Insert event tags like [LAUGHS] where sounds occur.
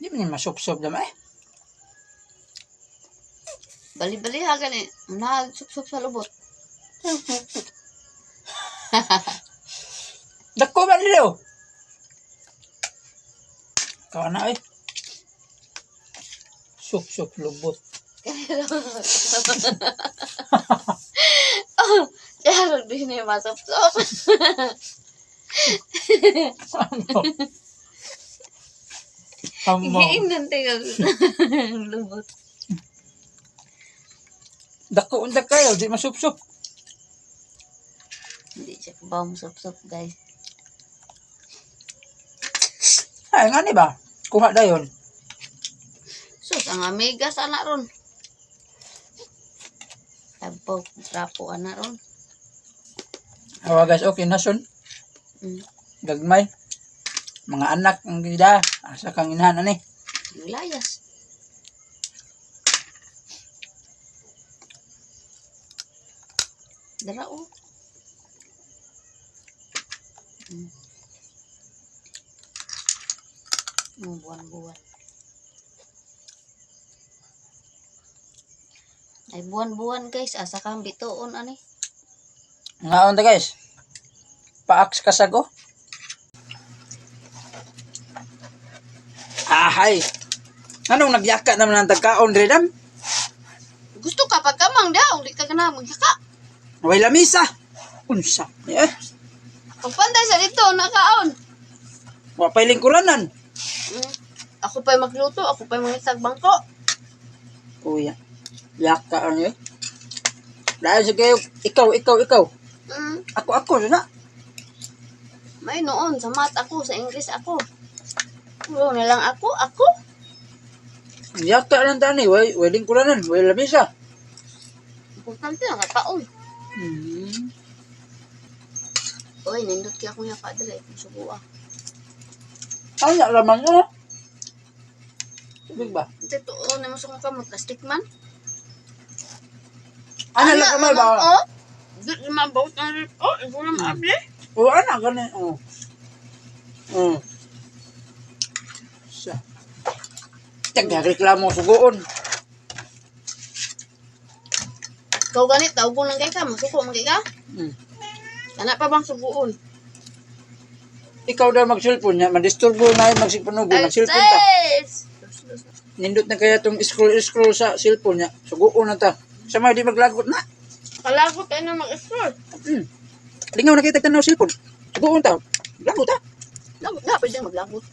Di man masupsop naman eh. Bali-bali ha gani. Nagsup-sup sa lubot. [LAUGHS] Dako ba nila oh? Kawa na eh. Sup, sup, lubot. [LAUGHS] oh, kaya din ni masup-sup. [LAUGHS] Ano? Amo. Giingnan tayo. [LAUGHS] lubot. Dako unta kayo, di masupsop. Hindi siya ba masup-sup guys. Ay, nga ni ba? Kuha dayon. Sus, ang amigas anak ron. Tabaw, trapo anak ron. Awa guys, okay na son. Mm. Gagmay. Mga anak ang gida. Asa kang inahan ani. Layas. Dara o. Mm. Mm, buwan-buwan. Ay buwan-buwan guys, asa kang bituon ani. Nga unta guys. Paaks kasago. Ahay. Anong nagyaka naman ang tagkaon, Redam? Gusto ka pagkamang daw, di ka kana magkaka. Way lamisa. Unsa? Eh, Pagpantay sa dito, nakaon. wapay lingkuranan. Mm. Ako pa'y magluto, ako pa'y mangitag bangko. Kuya. Yaka ano eh. Dahil sa kayo, ikaw, ikaw, ikaw. Mm. Ako, ako, na. May noon, sa math ako, sa English ako. Puro na lang ako, ako. Yaka lang tani, way, way lingkuranan, way lamisa. Importante na kataon. Hmm. Uy, nindot kaya akong yaka dala, kung subuan. Ano na laman mo? Tubig ba? Ito, tuon na mo sa kong kamot, plastic man. Ano lang kamay ba? Oh, di di mabawt na rin. Oh, ito na maabli. O ano, ganun. Oh. Oh. Sa. Tagreklamo sugoon. Ikaw ganit, tawag ko lang kay ka, masuko man kay ka. Hmm. Kana pa bang subuon? Ikaw daw mag-cellphone niya, madisturbo na yung magsipanugo, mag-cellphone ta. Nindot na kaya itong scroll-scroll sa cellphone niya. Sugoon na ta. Sa mga di maglagot na. Kalagot tayo na mag-scroll. Hmm. Lingaw na kita tanaw cellphone. Sugoon ta. Lagot ta. Lagot na, pwede maglagot.